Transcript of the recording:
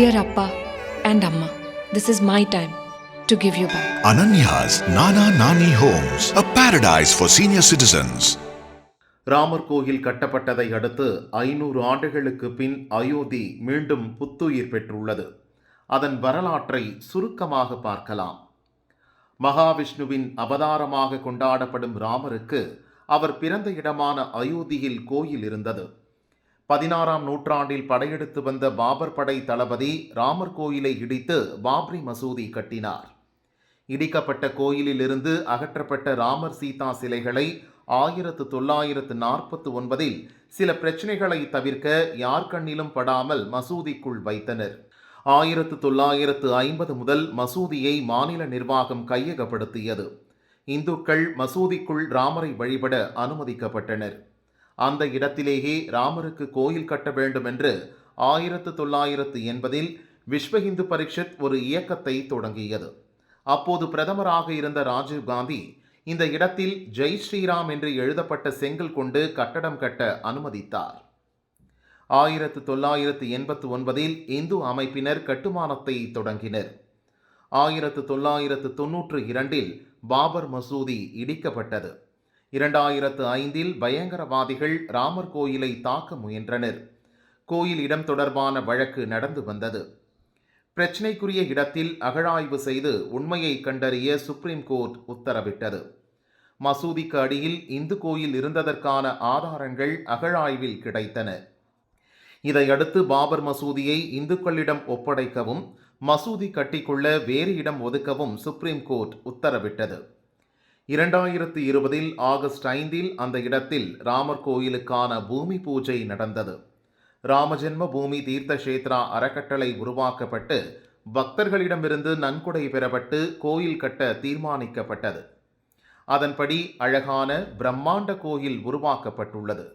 Dear Appa and Amma, this is my time to give you back. Ananya's Nana Nani Homes, a paradise for senior citizens. Ramar கோயில் கட்டப்பட்டதை அடுத்து ஐநூறு ஆண்டுகளுக்கு பின் அயோத்தி மீண்டும் புத்துயிர் பெற்றுள்ளது அதன் வரலாற்றை சுருக்கமாக பார்க்கலாம் மகாவிஷ்ணுவின் அவதாரமாக கொண்டாடப்படும் ராமருக்கு அவர் பிறந்த இடமான அயோத்தியில் கோயில் இருந்தது பதினாறாம் நூற்றாண்டில் படையெடுத்து வந்த பாபர் படை தளபதி ராமர் கோயிலை இடித்து பாப்ரி மசூதி கட்டினார். இடிக்கப்பட்ட கோயிலிலிருந்து அகற்றப்பட்ட ராமர் சீதா சிலைகளை ஆயிரத்து தொள்ளாயிரத்து நாற்பத்து ஒன்பதில் சில பிரச்சனைகளை தவிர்க்க யார் கண்ணிலும் படாமல் மசூதிக்குள் வைத்தனர். ஆயிரத்து தொள்ளாயிரத்து ஐம்பது முதல் மசூதியை மாநில நிர்வாகம் கையகப்படுத்தியது. இந்துக்கள் மசூதிக்குள் ராமரை வழிபட அனுமதிக்கப்பட்டனர். அந்த இடத்திலேயே ராமருக்கு கோயில் கட்ட வேண்டும் என்று ஆயிரத்து தொள்ளாயிரத்து எண்பதில் விஸ்வ இந்து பரிஷத் ஒரு இயக்கத்தை தொடங்கியது. அப்போது பிரதமராக இருந்த ராஜீவ் காந்தி இந்த இடத்தில் ஜெய் ஸ்ரீராம் என்று எழுதப்பட்ட செங்கல் கொண்டு கட்டடம் கட்ட அனுமதித்தார். ஆயிரத்து தொள்ளாயிரத்து எண்பத்து ஒன்பதில் இந்து அமைப்பினர் கட்டுமானத்தை தொடங்கினர். ஆயிரத்து தொள்ளாயிரத்து தொன்னூற்று இரண்டில் பாபர் மசூதி இடிக்கப்பட்டது. இரண்டாயிரத்து ஐந்தில் பயங்கரவாதிகள் ராமர் கோயிலை தாக்க முயன்றனர். கோயில் இடம் தொடர்பான வழக்கு நடந்து வந்தது. பிரச்சினைக்குரிய இடத்தில் அகழாய்வு செய்து உண்மையை கண்டறிய சுப்ரீம் கோர்ட் உத்தரவிட்டது. மசூதிக்கு அடியில் இந்து கோயில் இருந்ததற்கான ஆதாரங்கள் அகழாய்வில் கிடைத்தன. இதையடுத்து பாபர் மசூதியை இந்துக்களிடம் ஒப்படைக்கவும் மசூதி கட்டிக்கொள்ள வேறு இடம் ஒதுக்கவும் சுப்ரீம் கோர்ட் உத்தரவிட்டது. இரண்டாயிரத்து இருபதில் ஆகஸ்ட் ஐந்தில் அந்த இடத்தில் ராமர் கோயிலுக்கான பூமி பூஜை நடந்தது. ராமஜென்ம பூமி தீர்த்த கஷேத்ரா அறக்கட்டளை உருவாக்கப்பட்டு பக்தர்களிடமிருந்து நன்கொடை பெறப்பட்டு கோயில் கட்ட தீர்மானிக்கப்பட்டது. அதன்படி அழகான பிரம்மாண்ட கோயில் உருவாக்கப்பட்டுள்ளது.